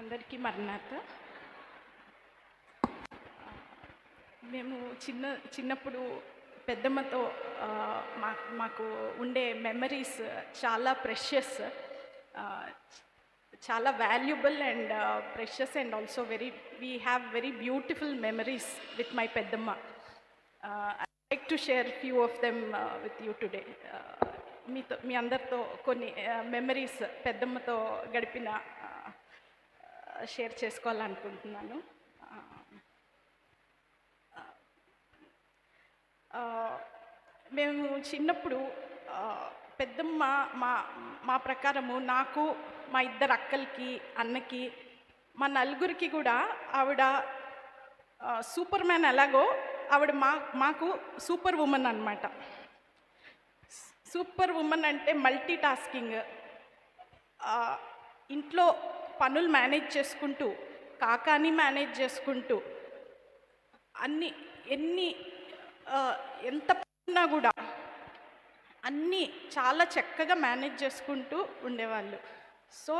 అందరికీ మరణాత మేము చిన్న చిన్నప్పుడు పెద్దమ్మతో మా మాకు ఉండే మెమరీస్ చాలా ప్రెషియస్ చాలా valuable and precious and also very we have very beautiful memories with my పెద్దమ్మ. I like to share few of them with you today మీతో మీ అందరితో కొన్ని మెమరీస్ పెద్దమ్మతో గడిపిన షేర్ చేసుకోవాలనుకుంటున్నాను. మేము చిన్నప్పుడు పెద్దమ్మ మా మా ప్రకారము నాకు మా ఇద్దరు అక్కలకి అన్నకి మా నలుగురికి కూడా ఆవిడ సూపర్ మ్యాన్ ఎలాగో ఆవిడ మా మాకు సూపర్ ఉమెన్ అనమాట సూపర్ ఉమెన్ అంటే మల్టీ టాస్కింగ్ ఇంట్లో పనులు మేనేజ్ చేసుకుంటూ కాకాని మేనేజ్ చేసుకుంటూ అన్ని ఎన్ని ఎంత ఉన్నా కూడా అన్నీ చాలా చక్కగా మేనేజ్ చేసుకుంటూ ఉండేవాళ్ళు. సో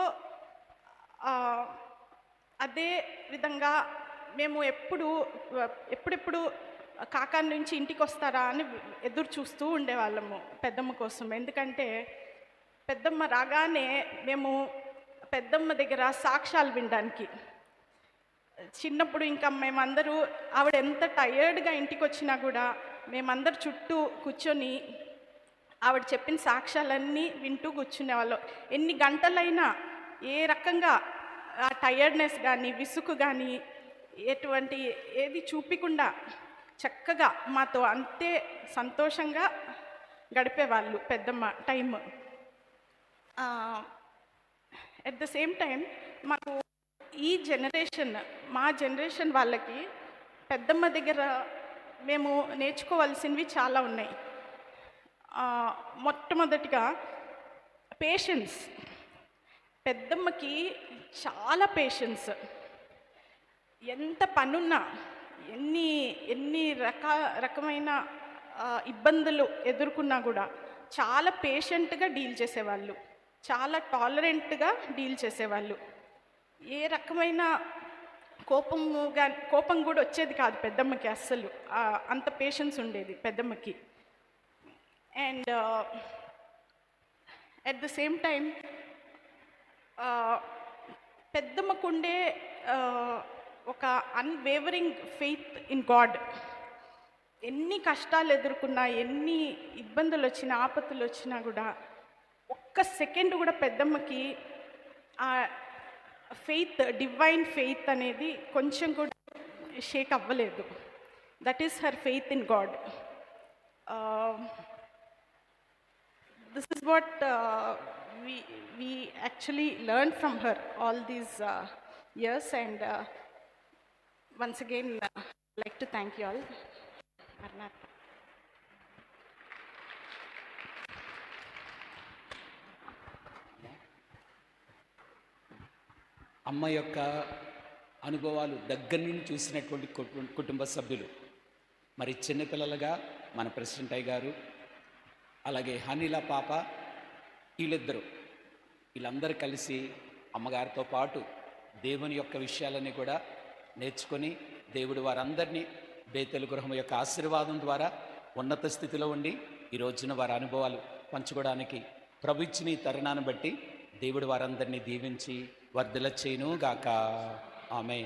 అదే విధంగా మేము ఎప్పుడు ఎప్పుడెప్పుడు కాకా నుంచి ఇంటికి వస్తారా అని ఎదురు చూస్తూ ఉండేవాళ్ళము పెద్దమ్మ కోసం ఎందుకంటే పెద్దమ్మ రాగానే మేము పెద్దమ్మ దగ్గర సాక్ష్యాలు వినడానికి. చిన్నప్పుడు ఇంకా మేమందరూ ఆవిడ ఎంత టయర్డ్గా ఇంటికి వచ్చినా కూడా మేమందరు చుట్టూ కూర్చొని ఆవిడ చెప్పిన సాక్ష్యాలన్నీ వింటూ కూర్చునేవాళ్ళం. ఎన్ని గంటలైనా ఏ రకంగా ఆ టయర్డ్నెస్ కానీ విసుగు కానీ ఎటువంటి ఏది చూపించకుండా చక్కగా మాతో అంతే సంతోషంగా గడిపేవాళ్ళు పెద్దమ్మ time at the same time మాకు ఈ జనరేషన్ మా జనరేషన్ వాళ్ళకి పెద్దమ్మ దగ్గర మేము నేర్చుకోవాల్సినవి చాలా ఉన్నాయి. మొట్టమొదటిగా పేషెన్స్ పెద్దమ్మకి చాలా పేషెన్స్ ఎంత పనున్నా ఎన్ని ఎన్ని రక రకమైన ఇబ్బందులు ఎదుర్కొన్నా కూడా చాలా పేషెంట్గా డీల్ చేసేవాళ్ళు. చాలా టాలరెంట్గా డీల్ చేసేవాళ్ళు. ఏ రకమైన కోపము కానీ కోపం కూడా వచ్చేది కాదు పెద్దమ్మకి అస్సలు. అంత పేషెన్స్ ఉండేది పెద్దమ్మకి. And at the same time పెద్దమ్మకుండే ఒక అన్వేవరింగ్ ఫెయిత్ ఇన్ గాడ్ ఎన్ని కష్టాలు ఎదుర్కొన్నా ఎన్ని ఇబ్బందులు వచ్చినా ఆపత్తులు వచ్చినా కూడా ఒక సెకండ్ కూడా పెద్దమ్మకి ఆ ఫెయిత్ డివైన్ ఫెయిత్ అనేది కొంచెం కూడా షేక్ అవ్వలేదు. That is her faith in God this is what we actually learn from her all these years and once again like to thank you all అర్నాథ్ అమ్మ యొక్క అనుభవాలు దగ్గర నుండి చూసినటువంటి కుటు- కుటుంబ సభ్యులు. మరి చిన్నపిల్లలుగా మన ప్రెసిడెంట్ అయ్య గారు అలాగే హనీల పాప వీళ్ళిద్దరూ. వీళ్ళందరూ కలిసి అమ్మగారితో పాటు దేవుని యొక్క విషయాలన్నీ కూడా నేర్చుకొని దేవుడు వారందరినీ బేతెలు గృహం యొక్క ఆశీర్వాదం ద్వారా ఉన్నత స్థితిలో ఉండి ఈ రోజున వారి అనుభవాలు పంచుకోవడానికి ప్రభు ఇచ్చిన ఈ తరుణాన్ని బట్టి దేవుడు వారందరినీ దీవించి వర్ధల చేయను గాక ఆమె